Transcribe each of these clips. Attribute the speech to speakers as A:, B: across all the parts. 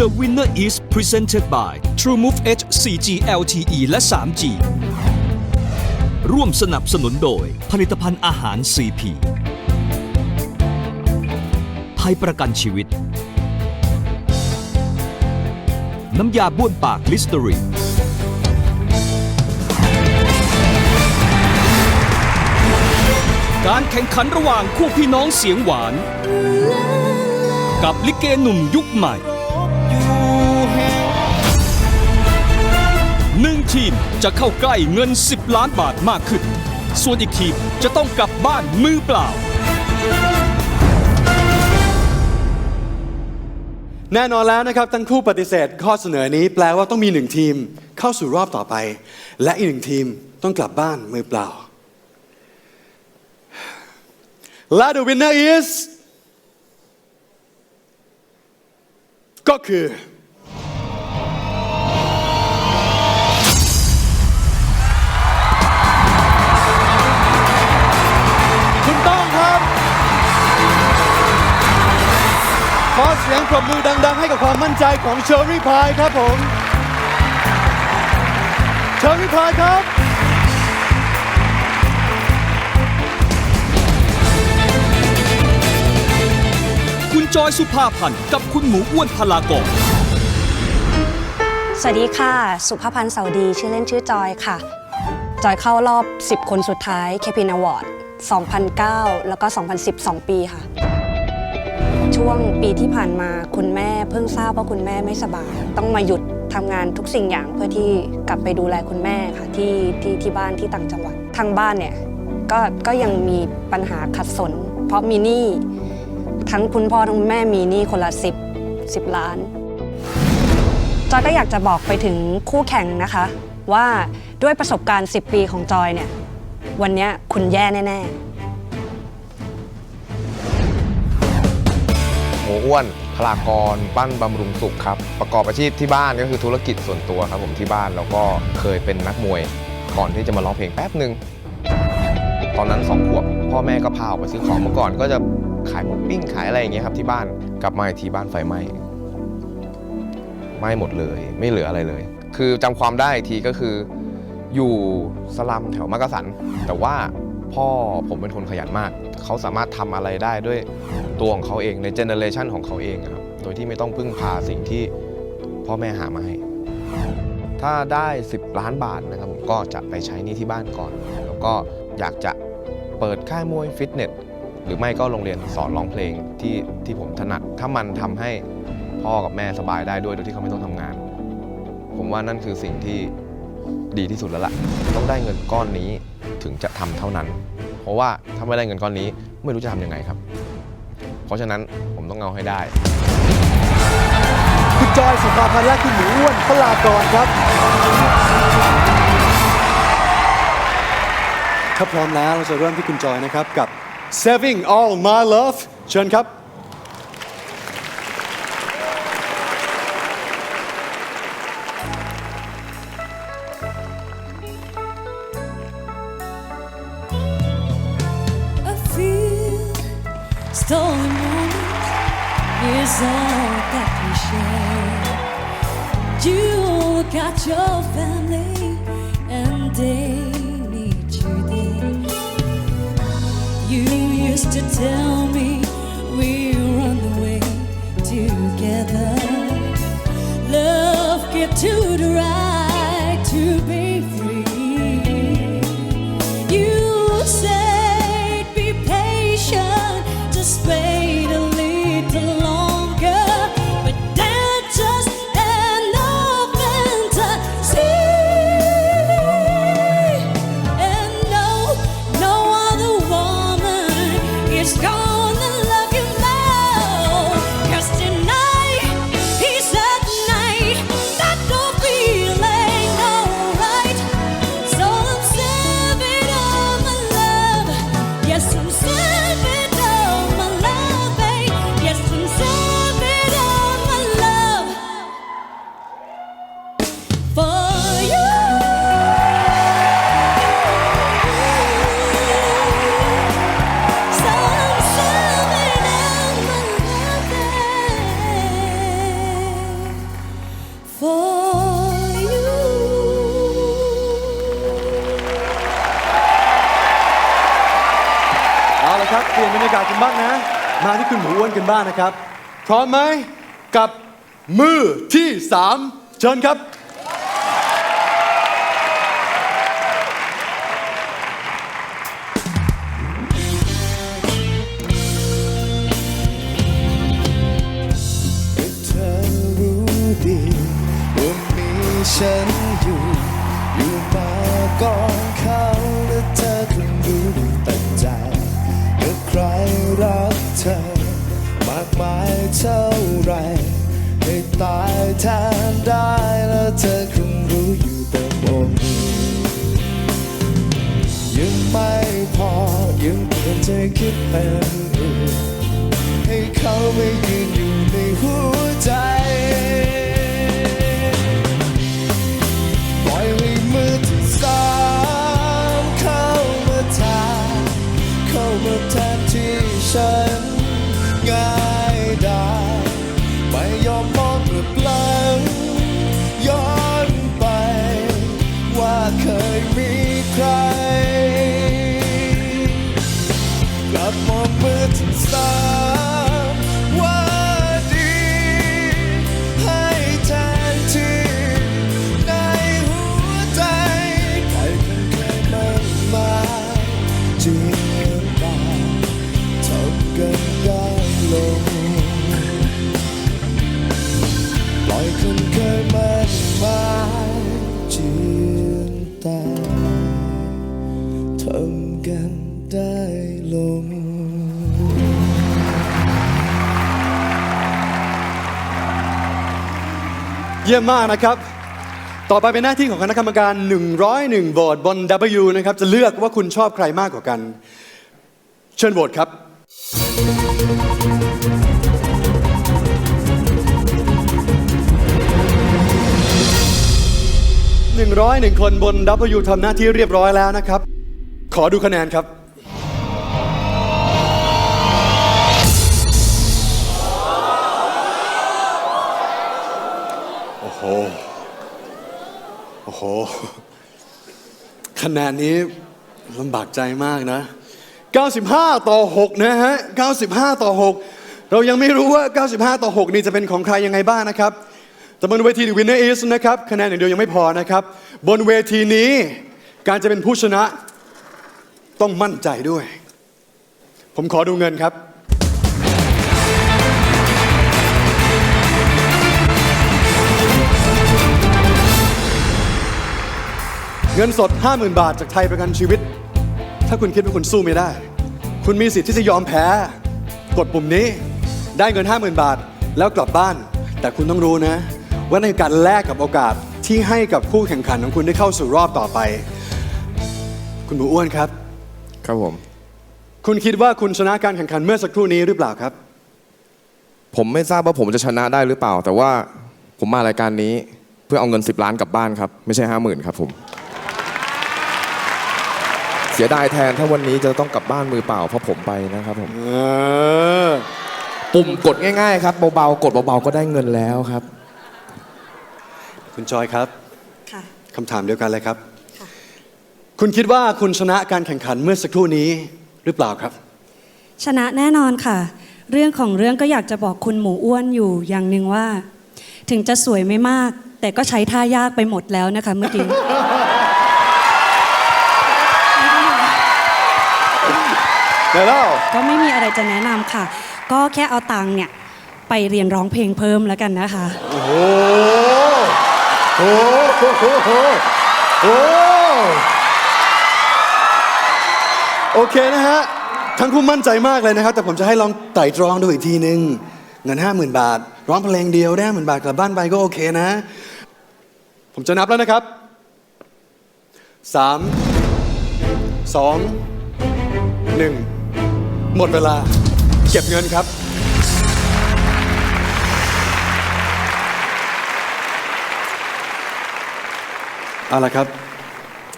A: The winner is presented by TrueMove H 4G LTE และ 3G ร่วมสนับสนุนโดยผลิตภัณฑ์อาหาร CP ไทยประกันชีวิต น้ำยาบ้วนปากลิสเตอรีน การแข่งขันระหว่างคู่พี่น้องเสียงหวาน กับลิเกหนุ่มยุคใหม่ หนึ่งทีมจะเข้าใกล้เงิน 10 ล้านบาทมากขึ้น ส่วนอีกทีมจะต้องกลับบ้านมือเปล่า
B: แน่นอนแล้วนะครับ ทั้งคู่ปฏิเสธข้อเสนอนี้แปลว่าต้องมีหนึ่งทีมเข้าสู่รอบต่อไป และอีกหนึ่งทีมต้องกลับบ้านมือเปล่าและ the winner is ก็คือ คุณต้องครับ ขอเสียงปรบมือดัง ๆ ให้กับความมั่นใจของเชอรี่พายครับผม เชอรี่พายครับ
A: จอยสุภาพันธ์กับคุณหมูอ้วนพลากร
C: สวัสดีค่ะ สุภาพันธ์เสาดี ชื่อเล่นชื่อจอยค่ะ จอยเข้ารอบ 10 คนสุดท้าย k p n Award 2009 แล้วก็ 2010 2 ปีค่ะ ช่วงปีที่ผ่านมาคุณแม่เพิ่งทราบว่าคุณแม่ไม่สบาย ต้องมาหยุดทำงานทุกสิ่งอย่างเพื่อที่กลับไปดูแลคุณแม่ค่ะที่ที่ที่บ้านที่ต่างจังหวัด ทางบ้านเนี่ยก็ก็ยังมีปัญหาขัดสน เพราะมีหนี้ ทั้งคุณพ่อทั้งคุณแม่มีหนี้คนละ10 10 ล้านจอยก็อยากจะบอกไปถึงคู่แข่งนะคะ ว่าด้วยประสบการณ์ 10 ปีของจอยเนี่ย วันนี้คุณแย่แน่
D: หมูอ้วนพลากร ปั้นบำรุงสุขครับ ประกอบอาชีพที่บ้านก็คือธุรกิจส่วนตัวครับผมที่บ้านแล้วก็เคยเป็นนักมวย ก่อนที่จะมาร้องเพลงแป๊บหนึ่งตอนนั้นสองขวบ พ่อแม่ก็พาออกไปซื้อของเมื่อก่อน ก็จะขายหมูปิ้งขายอะไรอย่างเงี้ยครับที่บ้านกลับมาอีกทีบ้านไฟไหม้ไหม้หมดเลย ไม่เหลืออะไรเลย คือจำความได้อีกทีก็คือ อยู่สลัมแถวมักกะสัน แต่ว่าพ่อผมเป็นคนขยันมาก เขาสามารถทำอะไรได้ด้วยตัวของเขาเองในเจเนอเรชันของเขาเองครับโดยที่ไม่ต้องพึ่งพาสิ่งที่พ่อแม่หามาให้ ถ้าได้ 10 ล้านบาทนะครับผมก็จะไปใช้นี่ที่บ้านก่อน แล้วก็อยากจะ เปิดค่ายมวยฟิตเนสหรือไม่ก็โรงเรียนสอนร้องเพลงที่ที่ผมถนัด ถ้ามันทำให้พ่อกับแม่สบายได้ด้วยโดยที่เขาไม่ต้องทำงาน ผมว่านั่นคือสิ่งที่ดีที่สุดแล้วล่ะ ต้องได้เงินก้อนนี้ถึงจะทำเท่านั้น เพราะว่าถ้าไม่ได้เงินก้อนนี้ไม่รู้จะทำยังไงครับ เพราะฉะนั้นผมต้องเอาให้ได้
B: คุณจอยสุภาพันธ์และคุณหมูอ้วนพลากรครับ ถ้าพร้อมแล้วเราจะเริ่มที่คุณจอยนะครับ กับ Saving All My Love เชิญครับ
E: I feel stolen moment is all that we share. You got your family and they to tell me we run the way together. Love ครับเปลี่ยนบรรยากาศ
B: กันบ้างนะ มาที่คุณหมูอ้วนกันบ้างนะครับ พร้อมไหมกับมือที่ 3 เชิญครับ
F: เปลี่ยนใจคิดเป็นอื่นให้เขาไม่ยืนอยู่ในหัวใจปล่อยให้มือที่สามเข้ามาแทนเข้ามาแทนที่ฉันำกันได้ลง เยี่ย
B: มมากนะครับ ต่อไปเป็นหน้าที่ของคณะกรรมการ 101โหวตบน W นะครับ จะเลือกว่าคุณชอบใครมากกว่ากัน เชิญโหวตครับ 101 คนบน W ทำหน้าที่เรียบร้อยแล้วนะครับ อดูคะแนนครับ โอ้โห โอ้โห คะแนนนี้ลำบากใจมากนะ 95 ต่อ 6 นะฮะ 95 ต่อ 6 เรายังไม่รู้ว่า 95 ต่อ 6 นี่จะเป็นของใครยังไงบ้างนะครับ แต่บนเวที The Winner is นะครับ คะแนนอย่างเดียวยังไม่พอนะครับ บนเวทีนี้การจะเป็นผู้ชนะ ต้องมั่นใจด้วย ผมขอดูเงินครับ เงินสด 50,000 บาทจากไทยประกันชีวิต ถ้าคุณคิดว่าคุณสู้ไม่ได้ คุณมีสิทธิ์ที่จะยอมแพ้ กดปุ่มนี้ ได้เงิน 50,000 บาท แล้วกลับบ้าน แต่คุณต้องรู้นะ ว่าในการแลกกับโอกาสที่ให้กับคู่แข่งขันของคุณได้เข้าสู่รอบต่อไป คุณหมูอ้วนครับ
D: ครับผม
B: คุณคิดว่าคุณชนะการแข่งขันเมื่อสักครู่นี้หรือเปล่าครับ
D: ผมไม่ทราบว่าผมจะชนะได้หรือเปล่า แต่ว่าผมมารายการนี้เพื่อเอาเงิน 10 ล้านกลับบ้านครับ ไม่ใช่ 50,000ครับผม เสียดายแทนถ้าวันนี้จะต้องกลับบ้านมือเปล่าเพราะผมไปนะครับผม
B: เออ
D: ปุ่มกดง่ายๆครับเบาๆกดเบาๆก็ได้เงินแล้วครับ
B: คุณจอยครับ
C: ค่ะ
B: คำถามเดียวกันเลยครับ คุณคิดว่าคุณชนะการแข่งขันเมื่อสักครู่นี้หรือเปล่าครับ
G: ชนะแน่นอนค่ะ เรื่องของเรื่องก็อยากจะบอกคุณหมูอ้วนอยู่อย่างหนึ่งว่า ถึงจะสวยไม่มาก แต่ก็ใช้ท่ายากไปหมดแล้วนะคะเมื่อกี้
B: เดี๋ยวเล่า
G: ก็ไม่มีอะไรจะแนะนำค่ะ ก็แค่เอาตังค์เนี่ย ไปเรียนร้องเพลงเพิ่มแล้วกันนะคะ
B: โอ้โหโอ้โหโอ้โหโอ้โโอเคนะฮะ ทั้งคู่มั่นใจมากเลยนะครับ แต่ผมจะให้ลองไต่ตรองดูอีกทีนึง เงินห้าหมื่นบาท ร้องเพลงเดียวได้หมื่นบาทกลับบ้านไปก็โอเคนะ ผมจะนับแล้วนะครับสามสองหนึ่งหมดเวลา เก็บเงินครับเอาละครับ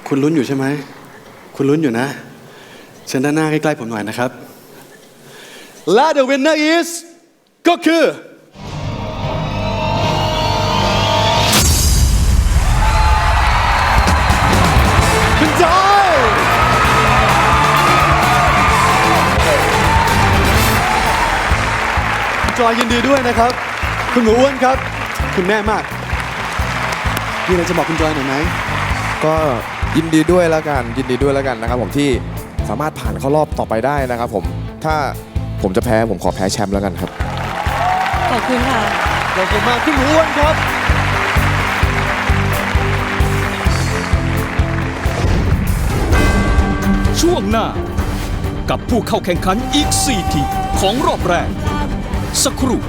B: คุณลุ้นอยู่ใช่ไหม คุณลุ้นอยู่นะ เชิญด้านหน้าใกล้ๆผมหน่อยนะครับ และ the winner is ก็คือ คุณจอยจอยยินดีด้วยนะครับ คุณหมูอ้วนครับ คุณแม่มากมีอะไรจะบอกคุณจอยหน่อยไหม
D: ก็ยินดีด้วยแล้วกันยินดีด้วยแล้วกันนะครับผมที่ สามารถผ่านเข้ารอบต่อไปได้นะครับผมถ้าผมจะแพ้ผมขอแพ้แชมป์แล้วกันครับ
G: ขอบคุณค่ะ
B: ขอบคุณมากคุณหมูอ้วนครับ
A: ช่วงหน้า กับผู้เข้าแข่งขันอีก 4 ทีมของรอบแรก สักครู่